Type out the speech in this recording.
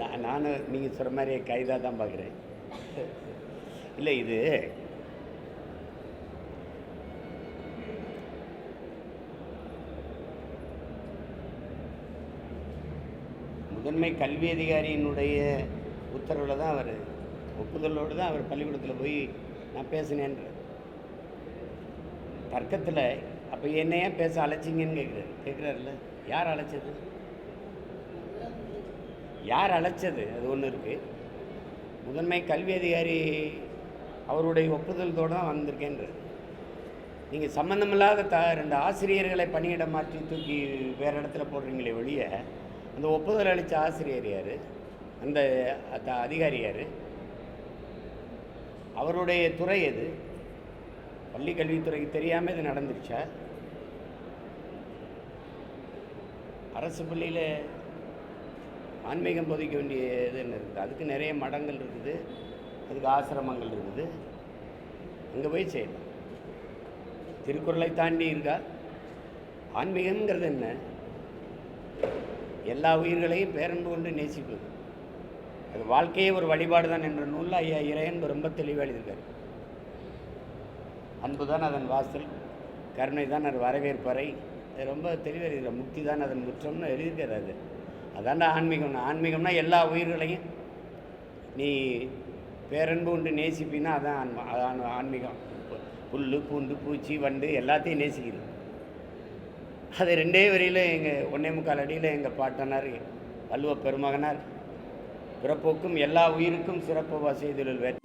நான் நானும் நீங்கள் சொல்கிற மாதிரி கைதாக தான் பார்க்குறேன். இல்லை இது முதன்மை கல்வி அதிகாரியினுடைய உத்தரவில் தான் அவர் ஒப்புதலோடு தான் அவர் பள்ளிக்கூடத்தில் போய் நான் பேசினேன்ற தர்க்கத்தில் அப்போ என்னையே பேச அழைச்சிங்கன்னு கேட்குறாரு கேட்குறாருல்ல யார் அழைச்சது? யார் அழைச்சது? அது ஒன்று இருக்குது முதன்மை கல்வி அதிகாரி அவருடைய ஒப்புதலத்தோடு தான் வந்திருக்கேன்றது நீங்கள் சம்மந்தமில்லாத த ரெண்டு ஆசிரியர்களை பணியிடம் மாற்றி தூக்கி வேறு இடத்துல போடுறீங்களே ஒழிய அந்த ஒப்புதல் அளித்த ஆசிரியர் யார்? அந்த அத- அதிகாரி யார்? அவருடைய துறை எது? பள்ளி கல்வித்துறைக்கு தெரியாமல் இது நடந்துருச்சா? அரசு பள்ளியில் ஆன்மீகம் போதிக்க வேண்டிய இது என்ன இருக்குது? அதுக்கு நிறைய மடங்கள் இருக்குது. அதுக்கு ஆசிரமங்கள் இருக்குது. அங்கே போய் செய்யலாம் திருக்குறளை தாண்டி இருக்கா? ஆன்மீகம்ங்கிறது என்ன? எல்லா உயிர்களையும் பேரன்பு கொண்டு நேசிப்பது. அது வாழ்க்கையே ஒரு வழிபாடு தான் என்ற நூலில் ஐயா இறையன்பு ரொம்ப தெளிவாக எழுதியிருக்கார். அன்பு தான் அதன் வாசல் கருணை தான் அது வரவேற்பறை. ரொம்ப தெளிவாக எழுதியிருக்கார் முக்தி தான் அதன் முற்றம்னு எழுதியிருக்காரு அது. அதான்டா ஆன்மீகம்னா. ஆன்மீகம்னா எல்லா உயிர்களையும். நீ பேரன்பு உண்டு நேசிப்பின்னா அதான் ஆன்மா அதான் ஆன்மீகம். புல் பூண்டு பூச்சி வண்டு எல்லாத்தையும் நேசிக்கிறது அது ரெண்டே வரியில் எங்கள் ஒன்னே முக்கால் அடியில் எங்கள் பாட்டனார் வள்ளுவ பெருமகனார். பிறப்போக்கும் எல்லா உயிருக்கும் சிறப்பு செய்துள்ள வேறு